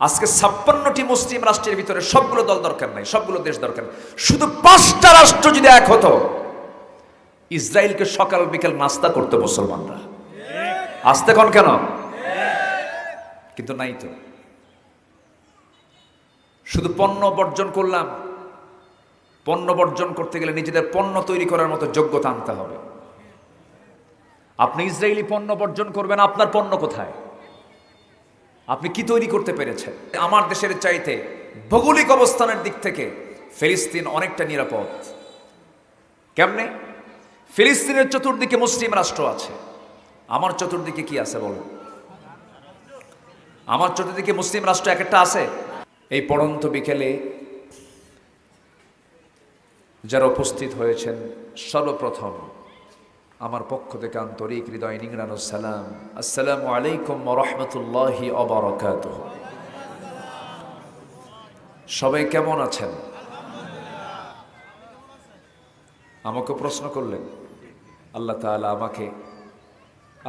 আজকে ছাপ্পান্নটি মুসলিম রাষ্ট্রের ভিতরে সবগুলো দল দরকার নাই, সবগুলো দেশ দরকার শুধু পাঁচটা রাষ্ট্র যদি এক হতো, ইসরায়েলকে সকাল বিকাল নাস্তা করতো মুসলমানরা। আসতে কোন কেন? কিন্তু নাই তো। শুধু পণ্য বর্জন করলাম, পণ্য বর্জন করতে গেলে নিজেদের পণ্য তৈরি করার মতো যোগ্যতা আনতে হবে। আপনি ইসরায়েলি পণ্য বর্জন করবেন, আপনার পণ্য কোথায়? আপনি কি তৈরি করতে পেরেছেন? আমার দেশের চাইতে ভৌগোলিক অবস্থানের দিক থেকে ফিলিস্তিন অনেকটা নিরাপদ। কেমনে? ফিলিস্তিনের চতুর্দিকে মুসলিম রাষ্ট্র আছে। আমার চতুর্দিকে কি আছে বলো আমার চতুর্দিকে মুসলিম রাষ্ট্র এক একটা আছে? এই পড়ন্ত বিকেলে যারা উপস্থিত হয়েছেন, সর্বপ্রথম আমার পক্ষ থেকে আন্তরিক হৃদয় নিংরানো সালাম। আসসালামু আলাইকুম রহমতুল্লাহি অবরকাত সবাই কেমন আছেন? আমাকে প্রশ্ন করলেন, আল্লাহ তাআলা আমাকে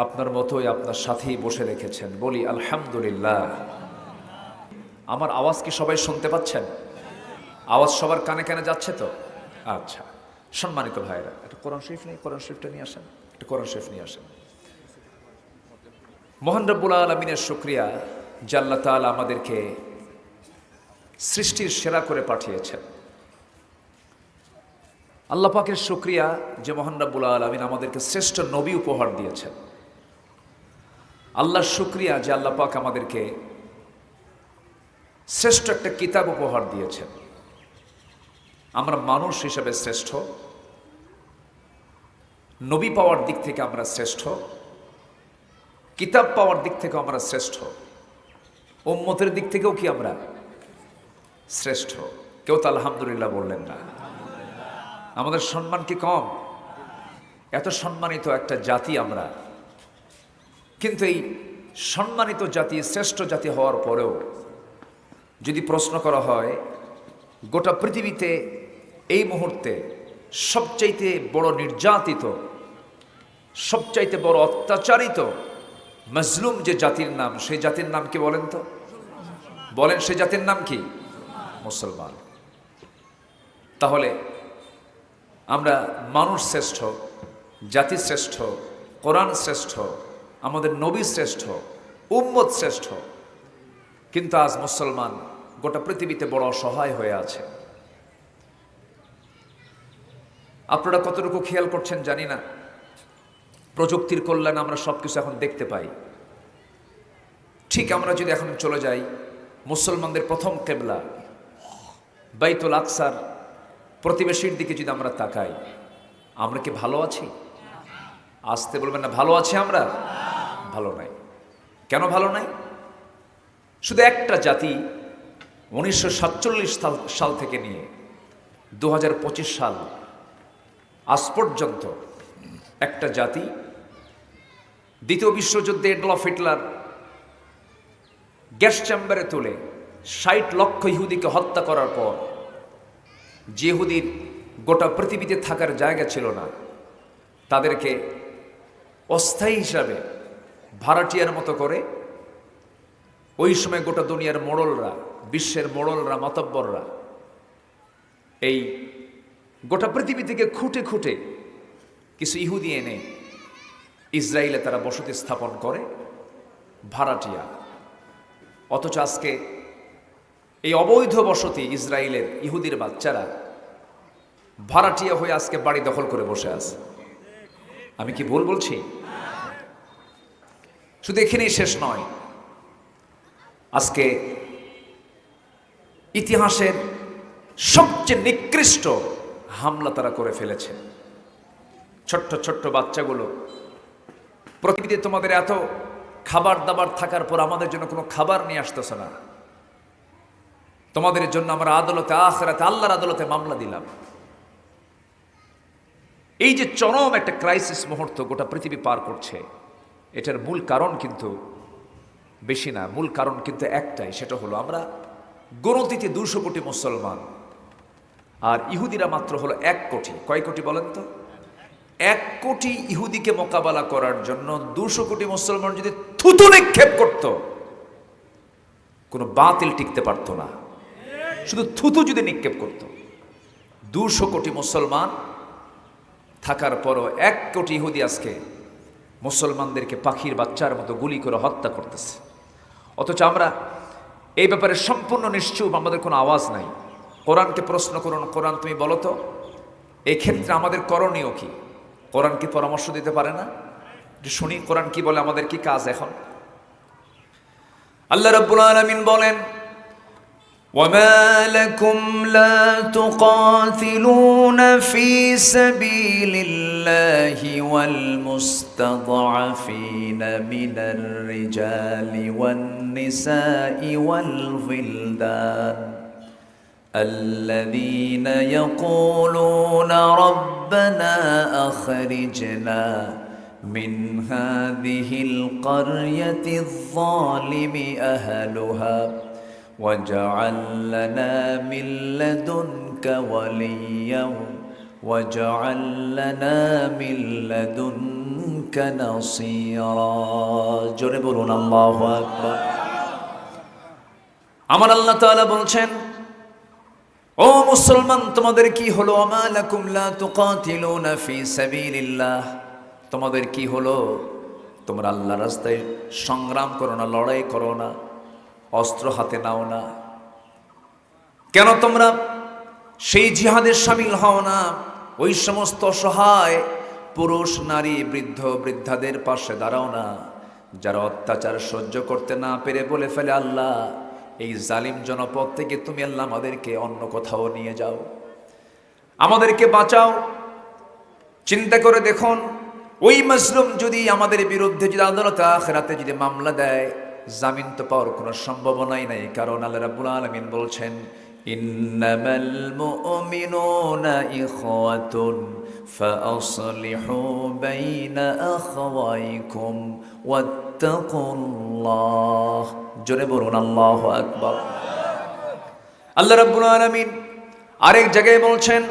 আপনার মতোই আপনার সাথেই বসে রেখেছেন। বলি, আলহামদুলিল্লাহ। আমার আওয়াজ কি সবাই শুনতে পাচ্ছেন? আওয়াজ সবার কানে কানে যাচ্ছে তো? আচ্ছা সম্মানিত ভাইরা কোরআন শরীফ নেই, কোরআন শরীফটা নিয়ে আসেন। একটা কোরআন শরীফ নিয়ে আসেন। মোহান রব্বুল আলমিনের শুক্রিয়া, যে আল্লাহ তাআলা আমাদেরকে সৃষ্টির সেরা করে পাঠিয়েছেন। আল্লাহ পাকের শুক্রিয়া যে মোহান রব্বুল আলমিন আমাদেরকে শ্রেষ্ঠ নবী উপহার দিয়েছেন। আল্লাহর শুক্রিয়া যে আল্লাহ পাক আমাদেরকে শ্রেষ্ঠ একটা কিতাব উপহার দিয়েছেন। আমরা মানুষ হিসেবে শ্রেষ্ঠ। নবী পাওয়ার দিক থেকে আমরা শ্রেষ্ঠ, কিতাব পাওয়ার দিক থেকে আমরা শ্রেষ্ঠ, উম্মতের দিক থেকেও কি আমরা শ্রেষ্ঠ? কেউ তো আলহামদুলিল্লাহ বললেন না। আমাদের সম্মান কি কম? এত সম্মানিত একটা জাতি আমরা। কিন্তু এই সম্মানিত জাতি, শ্রেষ্ঠ জাতি হওয়ার পরেও যদি প্রশ্ন করা হয়, গোটা পৃথিবীতে এই মুহূর্তে সবচাইতে বড় নির্যাতিত সবচাইতে বড় অত্যাচারিত মজলুম যে জাতির নাম, সেই জাতির নাম কি বলেন তো? বলেন সেই জাতির নাম কি? মুসলমান। তাহলে আমরা মানুষ শ্রেষ্ঠ, জাতি শ্রেষ্ঠ, কোরআন শ্রেষ্ঠ, আমাদের নবী শ্রেষ্ঠ, উম্মত শ্রেষ্ঠ, কিন্তু আজ মুসলমান গোটা পৃথিবীতে বড় অসহায় হয়ে আছে। আপনারা কতটুকু খেয়াল করছেন জানি না। প্রযুক্তির কল্যাণ আমরা সব কিছু এখন দেখতে পাই। ঠিক আমরা যদি এখন চলে যাই, মুসলমানদের প্রথম কেবলা, বাইতুল আকসার প্রতিবেশীর দিকে যদি আমরা তাকাই, আমরা কি ভালো আছি? আসতে বলবেন না, ভালো আছি আমরা? ভালো নাই। কেন ভালো নাই? শুধু একটা জাতি উনিশশো সাতচল্লিশ সাল থেকে নিয়ে দু হাজার পঁচিশ সাল, আজ পর্যন্ত একটা জাতি, দ্বিতীয় বিশ্বযুদ্ধে এডলফ হিটলার গ্যাস চেম্বারে তুলে ষাট লক্ষ ইহুদিকে হত্যা করার পর, যে ইহুদির গোটা পৃথিবীতে থাকার জায়গা ছিল না, তাদেরকে অস্থায়ী হিসাবে ভাড়াটিয়ার মতো করে ওই সময় গোটা দুনিয়ার মোড়লরা, বিশ্বের মোড়লরা, মাতব্বররা এই গোটা পৃথিবী থেকে খুঁটে খুঁটে কিছু ইহুদি এনে ইসরায়েলে তারা বসতি স্থাপন করে, ভাড়াটিয়া। অথচ আজকে এই অবৈধ বসতি ইসরায়েলের ইহুদির বাচ্চারা ভাড়াটিয়া হয়ে আজকে বাড়ি দখল করে বসে আছে। আমি কি ভুল বলছি? শুধু এখানেই শেষ নয়, আজকে ইতিহাসের সবচেয়ে নিকৃষ্ট হামলা তারা করে ফেলেছে। ছোট্ট ছোট্ট বাচ্চাগুলো। পৃথিবীতে তোমাদের এত খাবার দাবার থাকার পর আমাদের জন্য কোনো খাবার নিয়ে আসতেছে না। তোমাদের জন্য আমরা আদালতে, আখরাতে, আল্লাহর আদালতে মামলা দিলাম। এই যে চরম একটা ক্রাইসিস মুহূর্ত গোটা পৃথিবী পার করছে, এটার মূল কারণ কিন্তু বেশি না, মূল কারণ কিন্তু একটাই, সেটা হলো আমরা গণতিতে দুশো কোটি মুসলমান, আর ইহুদিরা মাত্র হলো এক কোটি। কয় কোটি বলেন তো? এক কোটি ইহুদিকে মোকাবেলা করার জন্য দুশো কোটি মুসলমান যদি থুতু নিক্ষেপ করত, কোনো বাতিল টিকতে পারতো না। শুধু থুতু যদি নিক্ষেপ করত, দুশো কোটি মুসলমান থাকার পরও এক কোটি ইহুদি আজকে মুসলমানদেরকে পাখির বাচ্চার মতো গুলি করে হত্যা করতেছে। অথচ আমরা এই ব্যাপারে সম্পূর্ণ নিশ্চুপ, আমাদের কোনো আওয়াজ নাই। কোরআনকে প্রশ্ন করুন, কোরআন তুমি বলো তো, এক্ষেত্রে আমাদের করণীয় কি? কোরআন কি পরামর্শ দিতে পারে না একটু শুনি কোরআন কি বলে আমাদের কি কাজ এখন আল্লাহ রাব্বুল আলামিন বলেন وما لكم لا تقاتلون في سبيل الله والمستضعفين من الرجال والنساء والولدان الذين يقولون ربنا اخرجنا من هذه القريه الظالم اهلها واجعل لنا من لدنك وليا واجعل لنا من لدنك نصيرا جربنا الله اكبر আমার আল্লাহ তাআলা বলছেন ও মুসলমান, তোমাদের কি হলো? তোমাদের কি হলো? তোমরা আল্লাহ রাস্তায় সংগ্রাম করো না, লড়াই করো না, অস্ত্র হাতে নাও না। কেন তোমরা সেই জিহাদের সামিল হও না? ওই সমস্ত অসহায় পুরুষ, নারী, বৃদ্ধ, বৃদ্ধাদের পাশে দাঁড়াও না। যারা অত্যাচার সহ্য করতে না পেরে বলে ফেলে আল্লাহ এই জালিম জনপদ থেকে তুমি আল্লাহ আমাদেরকে অন্য কোথাও নিয়ে যাও। আমাদেরকে বাঁচাও। চিন্তা করে দেখুন, ওই মাসলুম যদি আমাদের বিরুদ্ধে যদি আদালত আখেরাতে যদি মামলা দেয়, জামিন তো পাওয়ার কোনো সম্ভাবনাই নাই, কারণ আল্লাহ রাবুল আলমিন বলছেন, ইন্নামাল ওয়া الله জোরে বলুন আল্লাহ আকবার আল্লাহ রাব্বুল আলামিন আরেক জায়গায় বলছেন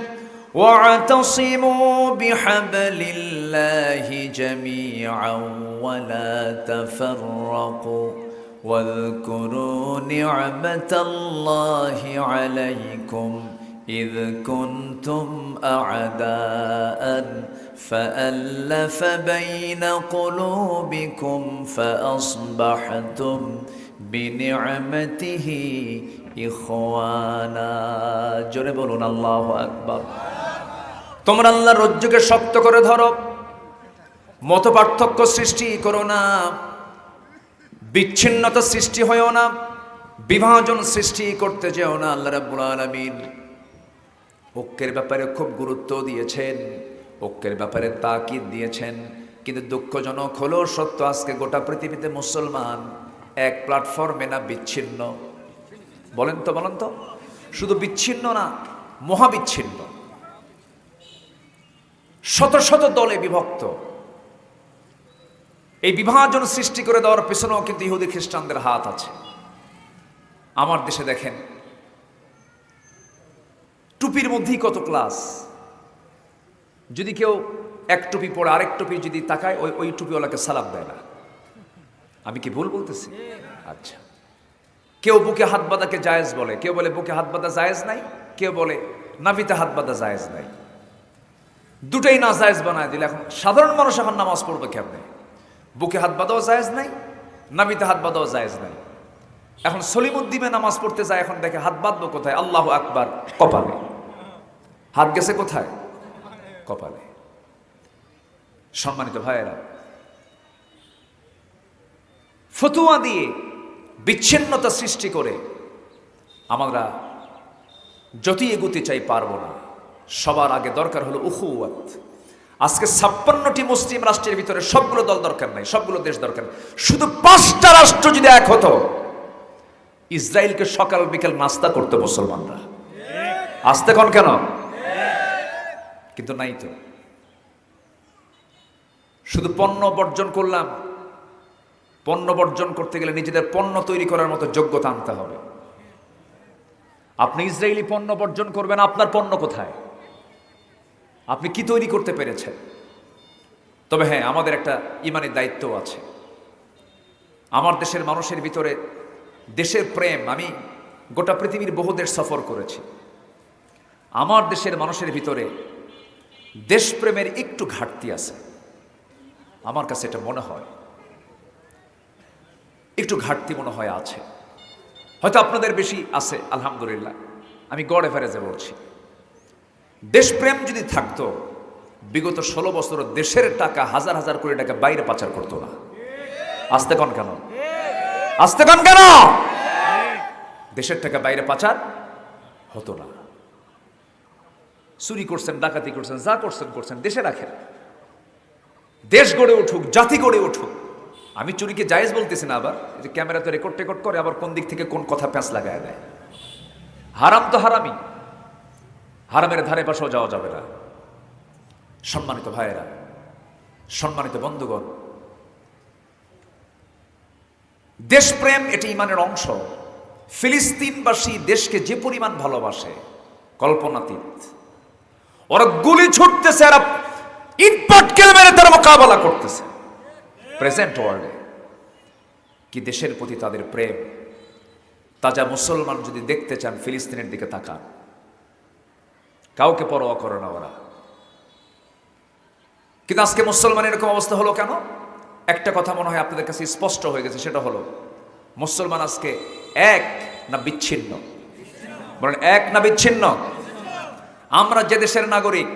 واعتصموا بحبل الله جميعا ولا تفرقوا واذكروا نعمة الله عليكم إذ كنتم أعداء فألف بين قلوبكم فأصبحتم بنعمته إخوانا جربوا الله أكبر তোমরা আল্লাহর রজ্জুকে শক্ত করে ধরো মত পার্থক্য সৃষ্টি করো না বিচ্ছিন্নতা সৃষ্টি হয়েও না বিভাজন সৃষ্টি করতে যেও না আল্লাহ রাব্বুল আলামিন ঐক্যের ব্যাপারে খুব গুরুত্ব দিয়েছেন ঐক্যের ব্যাপারে তাকিদ দিয়েছেন। কিন্তু দুঃখজনক হলো সত্য, আজকে গোটা পৃথিবীতে মুসলমান এক প্ল্যাটফর্মে না বিচ্ছিন্ন? বলেন তো বলেন তো। শুধু বিচ্ছিন্ন না, মহাবিচ্ছিন্ন। শত শত দলে বিভক্ত। এই বিভাজন সৃষ্টি করে দেওয়ার পেছনেও কিন্তু ইহুদি খ্রিস্টানদের হাত আছে। আমার দেশে দেখেন, টুপির মধ্যেই কত ক্লাস? যদি কেউ এক টুপি পরে আরেক টুপি যদি তাকায়, ওই ওই টুপিওয়ালাকে সালাম দেয় না। আমি কি ভুল বলতেছি? আচ্ছা। কেউ বুকে হাত বাঁধাকে জায়েজ বলে। কেউ বলে, বুকে হাত বাঁধা জায়েজ নাই? কেউ বলে, নাভিতে হাত বাঁধা জায়েজ নাই। দুটাই না জায়েজ বানায় দিলে এখন সাধারণ মানুষ এখন নামাজ পড়বে কেমনে? বুকে হাত বাঁধাও জায়েজ নাই, নাভিতে হাত বাঁধাও জায়েজ নাই। এখন সলিমুদ্দিমে নামাজ পড়তে যায়, এখন দেখে হাত বাঁধবো কোথায়? আল্লাহ আকবার, কপালে। হাত গেছে কোথায়? কপালে। সম্মানিত ভাইয়েরা, ফতুয়া দিয়ে বিচ্ছিন্নতা সৃষ্টি করে আমরা যতই এগুতে চাই পারব না। সবার আগে দরকার হলো উহুয়াত আজকে ছাপ্পান্নটি মুসলিম রাষ্ট্রের ভিতরে সবগুলো দল দরকার নাই, সবগুলো দেশ দরকার শুধু পাঁচটা রাষ্ট্র যদি এক হতো, ইসরায়েলকে সকাল বিকাল নাস্তা করতো মুসলমানরা। আসতে কোন কেন? কিন্তু নাই তো। শুধু পণ্য বর্জন করলাম। পণ্য বর্জন করতে গেলে নিজেদের পণ্য তৈরি করার মতো যোগ্যতা আনতে হবে। আপনি ইসরায়েলি পণ্য বর্জন করবেন, আপনার পণ্য কোথায়? আপনি কি তৈরি করতে পেরেছেন? তবে হ্যাঁ আমাদের একটা ইমানের দায়িত্ব আছে। আমার দেশের মানুষের ভিতরে দেশের প্রেম, আমি গোটা পৃথিবীর বহু দেশ সফর করেছি। আমার দেশের মানুষের ভিতরে দেশপ্রেমের একটু ঘাটতি আছে। আমার কাছে এটা মনে হয়। একটু ঘাটতি মনে হয় আছে। হয়তো আপনাদের বেশি আছে, আলহামদুলিল্লাহ। আমি গড় এভারেজে বলছি। দেশপ্রেম যদি থাকতো, বিগত ষোলো বছর দেশের টাকা, হাজার হাজার কোটি টাকা বাইরে পাচার করতো না। আসতে কন কেন? আসতে কন কেন? দেশের টাকা বাইরে পাচার হতো না। চুরি করছেন, ডাকাতি করছেন, যা করছেন করছেন, দেশে রাখেন। দেশ গড়ে উঠুক, জাতি গড়ে উঠুক। আমি চুরিকে জায়েজ বলতেছি না আবার যে ক্যামেরাতে রেকর্ড টেকর্ড করে, আবার কোন দিক থেকে কোন কথা প্যাঁচ লাগায় দেয়। হারাম তো হারামি হারামের ধারে পাশেও যাওয়া যাবে না। সম্মানিত ভাইয়েরা, সম্মানিত বন্ধুগণ, দেশপ্রেম এটি ইমানের অংশ। ফিলিস্তিনবাসী দেশকে যে পরিমাণ ভালোবাসে, কল্পনাতীত। ওরা গুলি ছুটতেছে, এরা ইটপাটকেল মেরে তারা মোকাবেলা করতেছে। প্রেজেন্ট ওয়ার্ল্ডে কি দেশের প্রতি তাদের প্রেম? তাজা মুসলমান যদি দেখতে চান, ফিলিস্তিনের দিকে তাকান। কাউকে পরোয়া করে না ওরা। কিন্তু আজকে মুসলমানের এরকম অবস্থা হলো কেন? একটা কথা মনে হয় আপনাদের কাছে স্পষ্ট হয়ে গেছে, সেটা হলো মুসলমান আজকে এক না বিচ্ছিন্ন? বলেন, এক না বিচ্ছিন্ন? আমরা যে দেশের নাগরিক,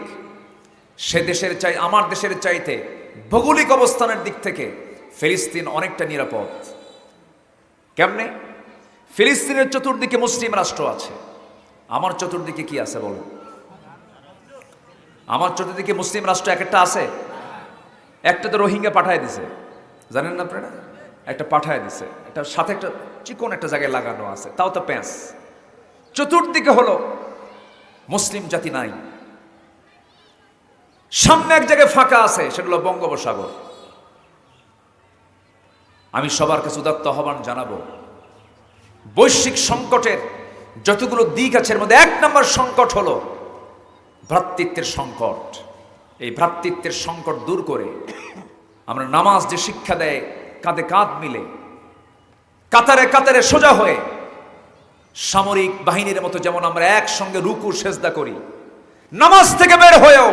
সে দেশের চাই, আমার দেশের চাইতে ভৌগোলিক অবস্থানের দিক থেকে ফিলিস্তিন অনেকটা নিরাপদ। কেমনে? ফিলিস্তিনের চতুর্দিকে মুসলিম রাষ্ট্র আছে। আমার চতুর্দিকে কি আছে বলো? আমার চতুর্দিকে মুসলিম রাষ্ট্র এক একটা আছে? একটা তো রোহিঙ্গা পাঠায় দিছে। জানেন না আপনারা? একটা পাঠায় দিছে। একটা সাথে একটা চিকন একটা জায়গায় লাগানো আছে। তাও তো প্যাঁচ। চতুর্দিকে হলো মুসলিম জাতি নাই। সামনে এক জায়গায় ফাঁকা আছে সেগুলো বঙ্গোপসাগর। আমি সবার কাছে উদাত্ত আহ্বান জানাব, বৈশ্বিক সংকটের যতগুলো দিক আছে, এর মধ্যে এক নম্বর সংকট হলো ভ্রাতৃত্বের সংকট। এই ভ্রাতৃত্বের সংকট দূর করে আমরা নামাজ যে শিক্ষা দেয়, কাঁধে কাঁধ মিলে, কাতারে কাতারে সোজা হয়ে সামরিক বাহিনীর মতো যেমন আমরা একসঙ্গে রুকু, সেজদা করি। নামাজ থেকে বের হয়েও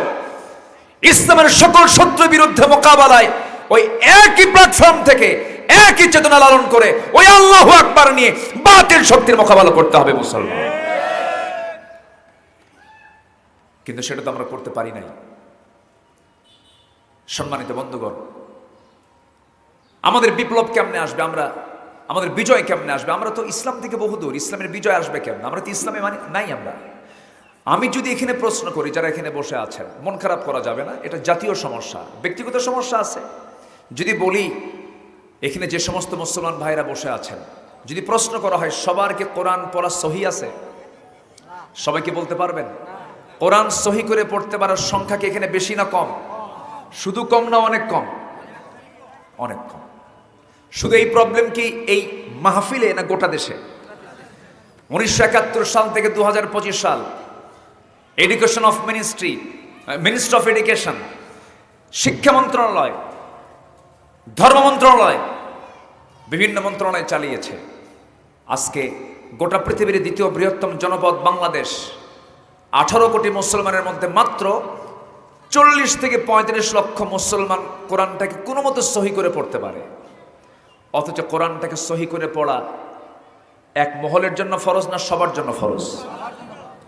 ইসলামের সকল শত্রুর বিরুদ্ধে মোকাবেলায় ওই একই প্ল্যাটফর্ম থেকে একই চেতনা লালন করে ওই আল্লাহ আকবার নিয়ে বাতিল শক্তির মোকাবেলা করতে হবে মুসলমান। কিন্তু সেটা তো আমরা করতে পারি নাই। সম্মানিত বন্ধুগণ, আমাদের বিপ্লব কেমনে আসবে আমরা আমাদের বিজয় কেমনে আসবে? আমরা তো ইসলাম থেকে বহুদূর, ইসলামের বিজয় আসবে কেমনে? আমরা তো ইসলামে মানে নাই আমরা। আমি যদি এখানে প্রশ্ন করি, যারা এখানে বসে আছেন, মন খারাপ করা যাবে না, এটা জাতীয় সমস্যা, ব্যক্তিগত সমস্যা আছে। যদি বলি, এখানে যে সমস্ত মুসলমান ভাইরা বসে আছেন, যদি প্রশ্ন করা হয়, সবার কি কোরআন পড়া সহি আছে? সবাইকে বলতে পারবেন? কোরআন সহি করে পড়তে পারার সংখ্যা কি এখানে বেশি না কম? শুধু কম না অনেক কম? অনেক কম। শুধু এই প্রবলেম কি এই মাহফিলে না গোটা দেশে? উনিশশো একাত্তর সাল থেকে দু হাজার পঁচিশ সাল education of ministry ministry of education শিক্ষা মন্ত্রণালয়, ধর্ম মন্ত্রণালয় বিভিন্ন মন্ত্রণালয় চালিয়েছে। আজকে গোটা পৃথিবীর দ্বিতীয় বৃহত্তম জনপদ বাংলাদেশ, আঠারো কোটি মুসলমানের মধ্যে মাত্র চল্লিশ থেকে পঁয়ত্রিশ লক্ষ মুসলমান কোরআনটাকে কোনো মতো সহি করে পড়তে পারে। অথচ কোরআনটাকে সহি করে পড়া এক মহলের জন্য ফরজ না সবার জন্য ফরজ?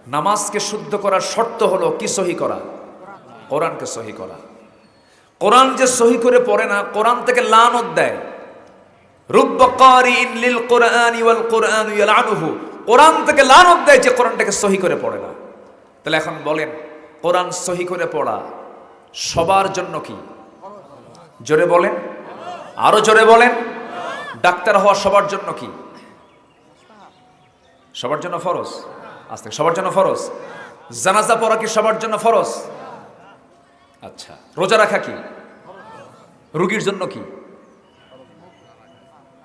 নামাজকে শুদ্ধ করার শর্ত হলো কি সহি করা? কোরআনকে সহি করা। কোরআন যে সহি করে পড়ে না, কোরআন থেকে লানত দেয়। কোরআন থেকে লানত দেয় যে কোরআনটাকে সহি করে পড়ে না। তাহলে এখন বলেন, কোরআন সহি করে পড়া সবার জন্য কি? জোরে বলেন। আরও জোরে বলেন। ডাক্তার হওয়া সবার জন্য কি? সবার জন্য ফরজ? আস্তে সবার জন্য ফরজ? জানাজা পড়া কি সবার জন্য ফরজ? আচ্ছা রোজা রাখা কি? রুগীর জন্য কি?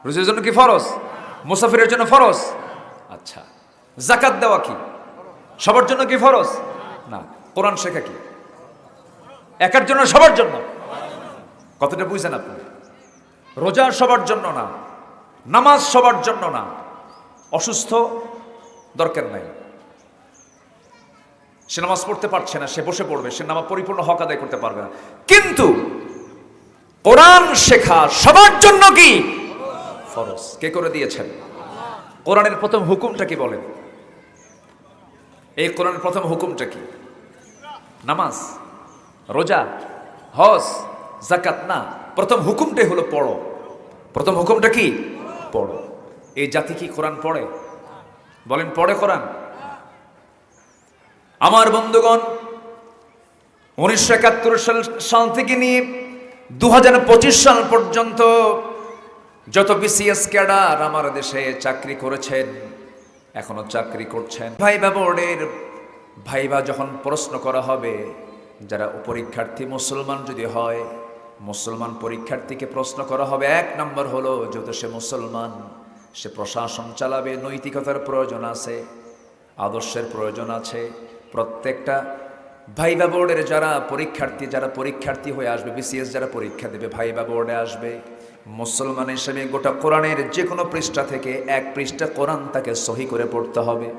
রোজার জন্য কি ফরজ? মুসাফিরের জন্য ফরজ? আচ্ছা জাকাত দেওয়া কি? সবার জন্য কি ফরজ? না, কোরআন শেখা কি? একার জন্য সবার জন্য? কতটা বুঝছেন আপনি? রোজা সবার জন্য না। নামাজ সবার জন্য না। অসুস্থ দরকার নাই। সে নামাজ পড়তে পারছে না, সে বসে পড়বে, সে নামাজ পরিপূর্ণ হক আদায় করতে পারবে না। কিন্তু কোরআন শেখা সবার জন্য কি? ফরজ। কে করে দিয়েছেন? কোরআনের প্রথম হুকুমটা কি বলেন? এই কোরআনের প্রথম হুকুমটা কি? নামাজ? রোজা? হজ? জাকাত না। প্রথম হুকুমটাই হলো পড়ো। প্রথম হুকুমটা কি? পড়ো। এই জাতি কি কোরআন পড়ে? বলেন, পড়ে কোরআন। আমার বন্ধুগণ, উনিশশো একাত্তর সাল সাল থেকে নিয়ে দু সাল পর্যন্ত যত বিসিএস ক্যাডার আমার দেশে চাকরি করেছেন, এখনও চাকরি করছেন, ভাইবা বোর্ডের ভাইবা যখন প্রশ্ন করা হবে, যারা পরীক্ষার্থী মুসলমান যদি হয় মুসলমান পরীক্ষার্থীকে প্রশ্ন করা হবে, এক নম্বর হলো, যেহেতু সে মুসলমান, সে প্রশাসন চালাবে, নৈতিকতার প্রয়োজন আছে, আদর্শের প্রয়োজন আছে, প্রত্যেকটা ভাইবা বোর্ডের যারা পরীক্ষার্থী যারা পরীক্ষার্থী হয়ে আসবে বিসিএস যারা পরীক্ষা দেবে, ভাইবা বোর্ডে আসবে, মুসলমান হিসেবে গোটা কোরআনের যে কোনো পৃষ্ঠা থেকে এক পৃষ্ঠা কোরআন তাকে সহি করে পড়তে হবে।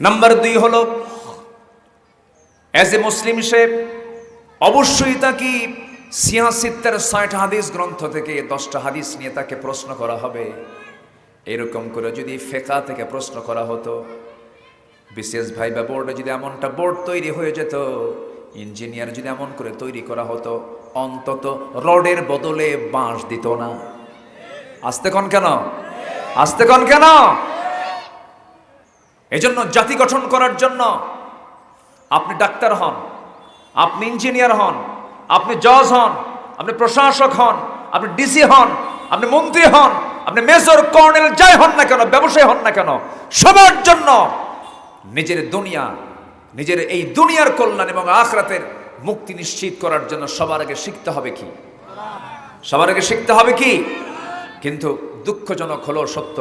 নাম্বার দুই হলো অ্যাজ এ মুসলিম সে অবশ্যই তাকে সিয়াসিত্তের ষাট হাদিস গ্রন্থ থেকে দশটা হাদিস নিয়ে তাকে প্রশ্ন করা হবে। এরকম করে যদি ফেকা থেকে প্রশ্ন করা হতো, বিশেষ ভাইবা বোর্ডে যদি এমনটা বোর্ড তৈরি হয়ে যেত, ইঞ্জিনিয়ার যদি এমন করে তৈরি করা হতো, অন্তত রডের বদলে বাঁশ দিত না। আসতে কন কেন? আসতে কন কেন? এজন্য জাতি গঠন করার জন্য আপনি ডাক্তার হন। আপনি ইঞ্জিনিয়ার হন, আপনি জজ হন, আপনি প্রশাসক হন, আপনি ডিসি হন, আপনি মন্ত্রী হন, আপনি মেজর কর্নেল যাই হন না কেন, ব্যবসায়ী হন না কেন, সবার জন্য নিজের দুনিয়া, নিজের এই দুনিয়ার কল্যাণ এবং আখরাতের মুক্তি নিশ্চিত করার জন্য সবার আগে শিখতে হবে কি? সবার আগে শিখতে হবে কি? কিন্তু দুঃখজনক হলো সত্য,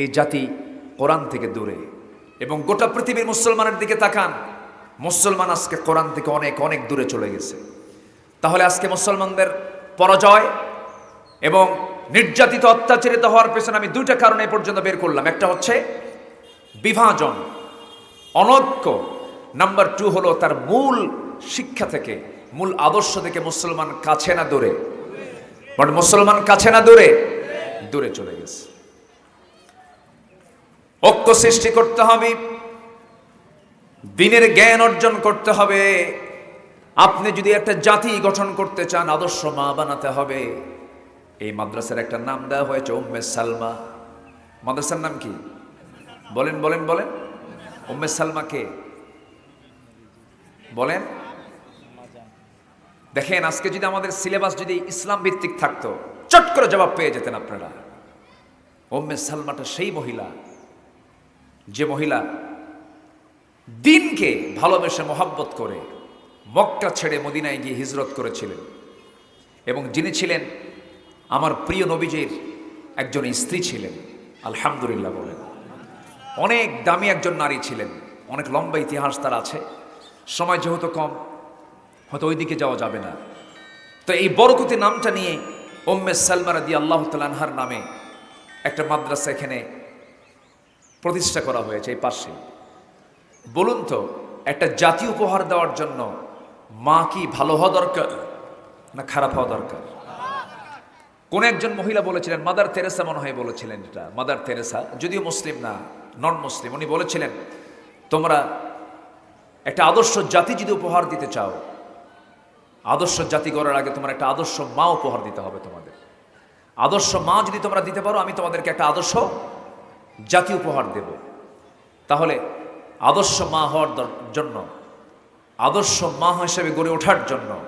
এই জাতি কোরআন থেকে দূরে এবং গোটা পৃথিবীর মুসলমানের দিকে তাকান মুসলমান আজকে কোরআন থেকে অনেক অনেক দূরে চলে গেছে। তাহলে আজকে মুসলমানদের পরাজয় এবং নির্যাতিত, অত্যাচারিত হওয়ার পেছনে আমি দুইটা কারণে পর্যন্ত বের করলাম। একটা হচ্ছে বিভাজন, অনৈক্য। নাম্বার টু হলো তার মূল শিক্ষা থেকে, মূল আদর্শ থেকে মুসলমান কাছে না দূরে। বাট মুসলমান কাছে না দূরে দূরে চলে গেছে। ঐক্য সৃষ্টি করতে হবে দিনের জ্ঞান অর্জন করতে হবে। আপনি যদি একটা জাতি গঠন করতে চান, আদর্শ মা বানাতে হবে। এই মাদ্রাসার একটা নাম দেওয়া হয়েছে, উম্মে সালমা। মাদ্রাসার নাম কি? বলেন বলেন বলেন। উম্মে সালমা কে? বলেন। দেখেন, আজকে যদি আমাদের সিলেবাস যদি ইসলাম ভিত্তিক থাকতো, চট করে জবাব পেয়ে যেতেন আপনারা। উম্মে সালমাটা সেই মহিলা। যে মহিলা দিনকে ভালোবেসে মহাব্বত করে মক্কা ছেড়ে মদিনায় গিয়ে হিজরত করেছিলেন। এবং যিনি ছিলেন আমার প্রিয় নবীজির একজন স্ত্রী ছিলেন, আলহামদুলিল্লাহ বলেন। অনেক দামি একজন নারী ছিলেন, অনেক লম্বা ইতিহাস তার আছে। সময় যেহেতু কম, হয়তো ওইদিকে যাওয়া যাবে না। তো এই বরকতি নামটা নিয়ে ওম্মে সালমারা দিয়ে আল্লাহ তালানহার নামে একটা মাদ্রাসা এখানে প্রতিষ্ঠা করা হয়েছে এই পাশে। বলুন তো, একটা জাতি উপহার দেওয়ার জন্য মা কি ভালো হওয়া দরকার না খারাপ হওয়া দরকার? কোন একজন মহিলা বলেছিলেন মাদার তেরেসা মনে হয় বলেছিলেন এটা। মাদার তেরেসা যদিও মুসলিম না নন মুসলিম উনি বলেছিলেন, তোমরা একটা আদর্শ জাতি যদি উপহার দিতে চাও, আদর্শ জাতি গড়ার আগে তোমার একটা আদর্শ মা উপহার দিতে হবে তোমাদের। আদর্শ মা যদি তোমরা দিতে পারো, আমি তোমাদেরকে একটা আদর্শ জাতি উপহার দেব। তাহলে আদর্শ মা হওয়ার জন্য, আদর্শ মা হিসেবে গড়ে ওঠার জন্য,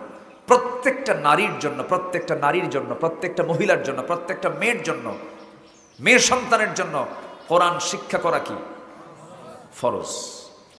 প্রত্যেকটা নারীর জন্য, প্রত্যেকটা নারীর জন্য, প্রত্যেকটা মহিলার জন্য, প্রত্যেকটা মেয়ের জন্য মেয়ের সন্তানের জন্য কোরআন শিক্ষা করা কি? ফরজ।